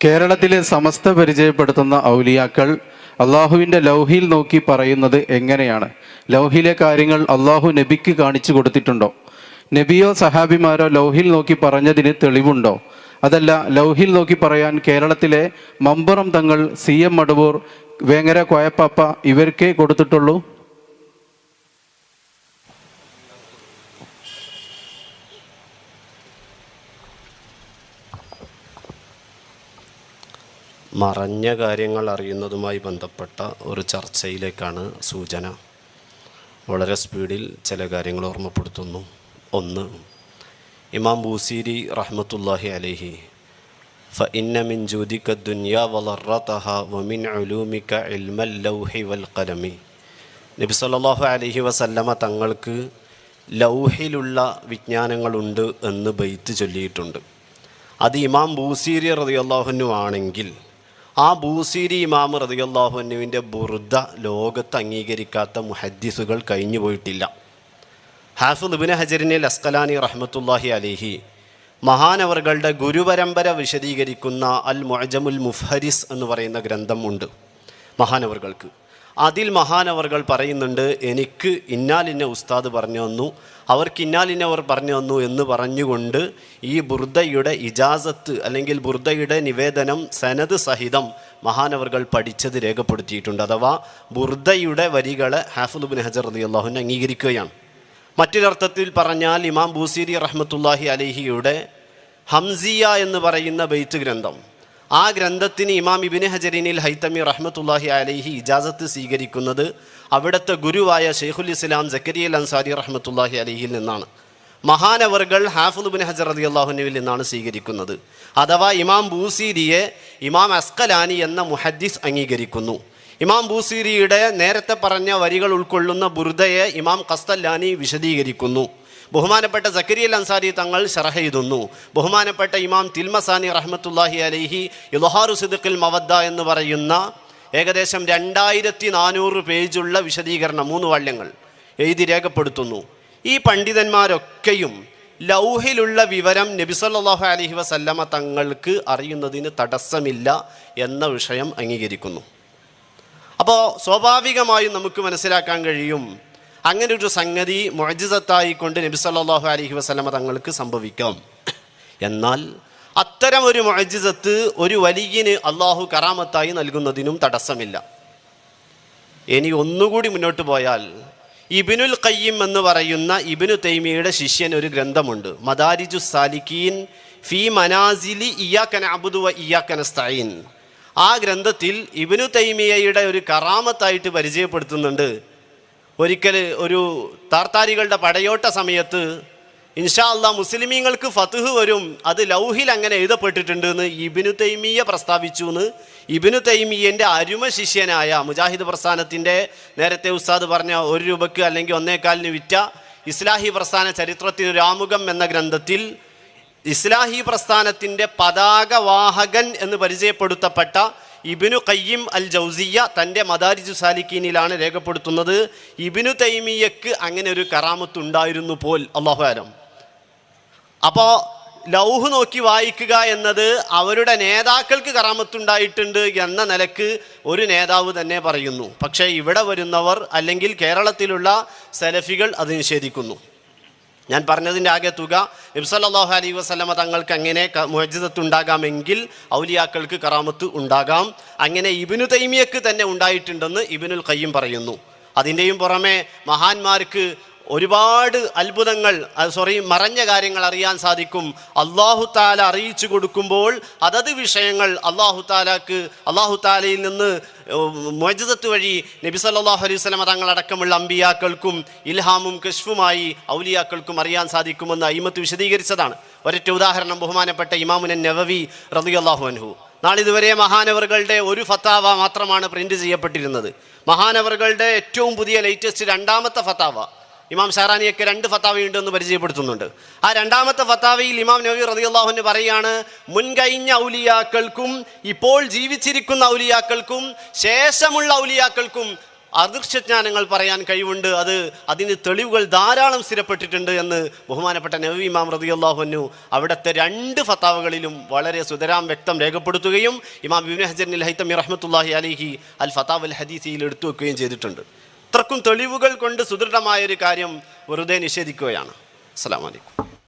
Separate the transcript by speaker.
Speaker 1: കേരളത്തിലെ സമസ്ത പരിചയപ്പെടുത്തുന്ന ഔലിയാക്കൾ അള്ളാഹുവിന്റെ ലൗഹിയിൽ നോക്കി പറയുന്നത് എങ്ങനെയാണ്? ലൗഹിലെ കാര്യങ്ങൾ അള്ളാഹു നബിക്ക് കാണിച്ചു കൊടുത്തിട്ടുണ്ടോ? നബിയോ സഹാബിമാരോ ലൗഹിൽ നോക്കി പറഞ്ഞതിന് തെളിവുണ്ടോ? അതല്ല ലൗഹിൽ നോക്കി പറയാൻ കേരളത്തിലെ മമ്പറം തങ്ങൾ സി എം മടവൂർ വേങ്ങര കോയപ്പാപ്പ ഇവർക്കേ കൊടുത്തിട്ടുള്ളൂ.
Speaker 2: മറഞ്ഞ കാര്യങ്ങൾ അറിയുന്നതുമായി ബന്ധപ്പെട്ട ഒരു ചർച്ചയിലേക്കാണ് സൂചന. വളരെ സ്പീഡിൽ ചില കാര്യങ്ങൾ ഓർമ്മപ്പെടുത്തുന്നു. ഒന്ന് ഇമാം ബൂസീരി റഹ്മത്തുല്ലാഹി അലൈഹി ഫ ഇന്ന മിൻ ജൂദിക ദുനിയ വളറതഹ വമിൻ ഉലൂമിക ഇൽമൽ ലൗഹി വൽ കലമി നബി സല്ലല്ലാഹു അലൈഹി വസല്ലമ തങ്ങൾക്ക് ലൗഹിലുള്ള വിജ്ഞാനങ്ങളുണ്ട് എന്ന് ബൈത്ത് ചൊല്ലിയിട്ടുണ്ട്. അത് ഇമാം ബൂസീരി റതിയല്ലാഹുനു ആണെങ്കിൽ ആ ബൂസീരി ഇമാം റതിയല്ലാഹുനുവിന്റെ ബുർദ ലോകത്ത് അംഗീകരിക്കാത്ത മുഹദ്ദിസുകൾ കഴിഞ്ഞു പോയിട്ടില്ല. ഹാഫിദ് ഇബിന് ഹജറിനെ ലസ്കലാനി റഹ്മത്തുല്ലാഹി അലിഹി മഹാനവറുകളുടെ ഗുരുപരമ്പര വിശദീകരിക്കുന്ന അൽ മുഅജമുൽ മുഫരിസ് എന്ന് പറയുന്ന ഗ്രന്ഥം ഉണ്ട് മഹാനവറുകൾക്ക്. അതിൽ മഹാനവറുകൾ പറയുന്നുണ്ട് എനിക്ക് ഇന്നാലിന്ന ഉസ്താദ് പറഞ്ഞു തന്നു അവർക്ക് ഇന്നാലിന്നവർ പറഞ്ഞു തന്നു എന്ന് പറഞ്ഞുകൊണ്ട് ഈ ബുർദയുടെ ഇജാസത്ത് അല്ലെങ്കിൽ ബുർദയുടെ നിവേദനം സനത് സഹിതം മഹാനവറുകൾ പഠിച്ചത് രേഖപ്പെടുത്തിയിട്ടുണ്ട്. അഥവാ ബുർദയുടെ വരികളെ ഹാഫുദുബിൻ ഹജർ അലി അള്ളാഹുവിനെ അംഗീകരിക്കുകയാണ്. മറ്റൊരർത്ഥത്തിൽ പറഞ്ഞാൽ ഇമാം ബൂസീരി റഹ്മത്തുല്ലാഹി അലിഹിയുടെ ഹംസിയ എന്ന് പറയുന്ന ബെയ്ത്ത് ഗ്രന്ഥം ആ ഗ്രന്ഥത്തിന് ഇമാം ഇബിന് ഹജറിനിൽ ഹൈത്തമി റഹ്മത്തുല്ലാഹി അലൈഹി ഇജാസത്ത് സ്വീകരിക്കുന്നത് അവിടുത്തെ ഗുരുവായ ഷെയ്ഖുൽ ഇസ്ലാം ജക്കരിയൽ അൻസാരി റഹ്മത്തുല്ലാഹി അലഹിയിൽ നിന്നാണ്. മഹാനവറുകൾ ഹാഫുൽബിൻ ബിൻ ഹജർ അലി അള്ളാഹുനുവിൽ നിന്നാണ് സ്വീകരിക്കുന്നത്. അഥവാ ഇമാം ബൂസീരിയെ ഇമാം അസ്കലാനി എന്ന മുഹദ്ദിസ് അംഗീകരിക്കുന്നു. ഇമാം ബൂസീരിയുടെ നേരത്തെ പറഞ്ഞ വരികൾ ഉൾക്കൊള്ളുന്ന ബുർദയെ ഇമാം കസ്തല്ലാനി വിശദീകരിക്കുന്നു. ബഹുമാനപ്പെട്ട സക്കരിയൽ അൻസാരി തങ്ങൾ ഷറഹ എഴുതുന്നു. ബഹുമാനപ്പെട്ട ഇമാം തിൽമസാനി റഹ്മത്തുല്ലാഹി അലൈഹി ഇലഹാറു സിദ്ഖിൽ മവദ്ദ എന്ന് പറയുന്ന ഏകദേശം രണ്ടായിരത്തി നാനൂറ് പേജുള്ള വിശദീകരണം മൂന്ന് വാള്യങ്ങൾ എഴുതി രേഖപ്പെടുത്തുന്നു. ഈ പണ്ഡിതന്മാരൊക്കെയും ലൗഹിലുള്ള വിവരം നബിസല്ലാഹു അലഹി വസല്ലമ തങ്ങൾക്ക് അറിയുന്നതിന് തടസ്സമില്ല എന്ന വിഷയം അംഗീകരിക്കുന്നു. അപ്പോൾ സ്വാഭാവികമായും നമുക്ക് മനസ്സിലാക്കാൻ കഴിയും അങ്ങനെ ഒരു സംഗതി മൊജിസത്തായി കൊണ്ട് നബി സല്ലാഹു അലഹി വസ്ലമ തങ്ങൾക്ക് സംഭവിക്കാം. എന്നാൽ അത്തരം ഒരു മൊജിസത്ത് ഒരു വലിയന് അള്ളാഹു കറാമത്തായി നൽകുന്നതിനും തടസ്സമില്ല. ഇനി ഒന്നുകൂടി മുന്നോട്ട് പോയാൽ ഇബിനുൽ ഖയ്യിം എന്ന് പറയുന്ന ഇബിനു തൈമിയുടെ ശിഷ്യൻ ഒരു ഗ്രന്ഥമുണ്ട്. മദാരിജു സാലിക്കീൻ ഫി മനാസിലി ഇയാക്കൻ അബുദു വ ഇയാക്കൻ സ്തൈൻ ആ ഗ്രന്ഥത്തിൽ ഇബിനു തൈമിയയുടെ ഒരു കറാമത്തായിട്ട് പരിചയപ്പെടുത്തുന്നുണ്ട്. ഒരിക്കൽ ഒരു താർത്താരികളുടെ പടയോട്ട സമയത്ത് ഇൻഷാ അല്ല മുസ്ലിമീങ്ങൾക്ക് ഫതുഹ് വരും അത് ലൗഹിൽ അങ്ങനെ എഴുതപ്പെട്ടിട്ടുണ്ട് എന്ന് ഇബിനു തൈമിയ പ്രസ്താവിച്ചു എന്ന് ഇബിനു തൈമിയന്റെ അരുമ ശിഷ്യനായ മുജാഹിദ് പ്രസ്ഥാനത്തിന്റെ നേരത്തെ ഉസ്താദ് പറഞ്ഞ ഒരു രൂപയ്ക്ക് അല്ലെങ്കിൽ ഒന്നേകാലിന് വിറ്റ ഇസ്ലാഹി പ്രസ്ഥാന ചരിത്രത്തിന് രാമുഖം എന്ന ഗ്രന്ഥത്തിൽ ഇസ്ലാഹി പ്രസ്ഥാനത്തിന്റെ പതാകവാഹകൻ എന്ന് പരിചയപ്പെടുത്തപ്പെട്ട ഇബിനു കയ്യിം അൽ ജൗസിയ തന്റെ മദാരിജു സാലിക്കീനിലാണ് രേഖപ്പെടുത്തുന്നത്. ഇബിനു തൈമിയക്ക് അങ്ങനെ ഒരു കറാമത്ത് ഉണ്ടായിരുന്നു പോൽ അള്ളാഹു ആലം അപ്പോൾ ലൗഹ് നോക്കി വായിക്കുക എന്നത് അവരുടെ നേതാക്കൾക്ക് കറാമത്തുണ്ടായിട്ടുണ്ട് എന്ന നിലയ്ക്ക് ഒരു നേതാവ് തന്നെ പറയുന്നു. പക്ഷേ ഇവിടെ വരുന്നവർ അല്ലെങ്കിൽ കേരളത്തിലുള്ള സെലഫികൾ അത് നിഷേധിക്കുന്നു. ഞാൻ പറഞ്ഞതിന്റെ ആകെ തുക നബ്സല്ലാഹു അലൈ വസ്ലമ തങ്ങൾക്ക് അങ്ങനെ മുഹജിദത്തുണ്ടാകാമെങ്കിൽ ഔലിയാക്കൾക്ക് കറാമത്ത് ഉണ്ടാകാം. അങ്ങനെ ഇബിനു തൈമിയക്ക് തന്നെ ഉണ്ടായിട്ടുണ്ടെന്ന് ഇബിനുൽ ഖയ്യം പറയുന്നു. അതിന്റെയും പുറമെ മഹാന്മാർക്ക് ഒരുപാട് അത്ഭുതങ്ങൾ സോറി മറഞ്ഞ കാര്യങ്ങൾ അറിയാൻ സാധിക്കും. അള്ളാഹു താല അറിയിച്ചു കൊടുക്കുമ്പോൾ അതത് വിഷയങ്ങൾ അള്ളാഹു താലാക്ക് അള്ളാഹു താലയിൽ നിന്ന് മോജത്ത് വഴി നബി സല്ലാഹു അലൈഹി സ്വലമ തങ്ങളടക്കമുള്ള അമ്പിയാക്കൾക്കും ഇൽഹാമും കശ്ഫുമായി ഔലിയാക്കൾക്കും അറിയാൻ സാധിക്കുമെന്ന് അയിമത്ത് വിശദീകരിച്ചതാണ്. ഒരൊറ്റ ഉദാഹരണം ബഹുമാനപ്പെട്ട ഇമാമുനൻ നവവി റളിയല്ലാഹു അൻഹു. നാളിതുവരെ മഹാനവറുകളുടെ ഒരു ഫത്താവ മാത്രമാണ് പ്രിന്റ് ചെയ്യപ്പെട്ടിരുന്നത്. മഹാനവറുകളുടെ ഏറ്റവും പുതിയ ലേറ്റസ്റ്റ് രണ്ടാമത്തെ ഫത്താവ. ഇമാം ഷാറാനിയൊക്കെ രണ്ട് ഫത്താവയുണ്ട് എന്ന് പരിചയപ്പെടുത്തുന്നുണ്ട്. ആ രണ്ടാമത്തെ ഫത്താവയിൽ ഇമാം നബി റതിയുള്ളാഹുന് പറയുകയാണ് മുൻകഴിഞ്ഞ ഔലിയാക്കൾക്കും ഇപ്പോൾ ജീവിച്ചിരിക്കുന്ന ഔലിയാക്കൾക്കും ശേഷമുള്ള ഔലിയാക്കൾക്കും അദൃശ്യജ്ഞാനങ്ങൾ പറയാൻ കഴിവുണ്ട്. അത് അതിന് തെളിവുകൾ ധാരാളം സ്ഥിരപ്പെട്ടിട്ടുണ്ട് എന്ന് ബഹുമാനപ്പെട്ട നബി ഇമാം റതിയുള്ളാഹുനു അവിടുത്തെ രണ്ട് ഫത്താവുകളിലും വളരെ സുതരാം വ്യക്തം രേഖപ്പെടുത്തുകയും ഇമാം ബിബിൻ ഹജറിൻ ഹൈത്തമി റഹ്മത്തുല്ലാഹി അലിഹി അൽ ഫത്താവ് അൽ ഹദീസിയിൽ എടുത്തു വെക്കുകയും ചെയ്തിട്ടുണ്ട്. ഇത്രക്കും തെളിവുകൾ കൊണ്ട് സുദൃഢമായ ഒരു കാര്യം വെറുതെ നിഷേധിക്കുകയാണ്. അസ്സാം വലൈക്കും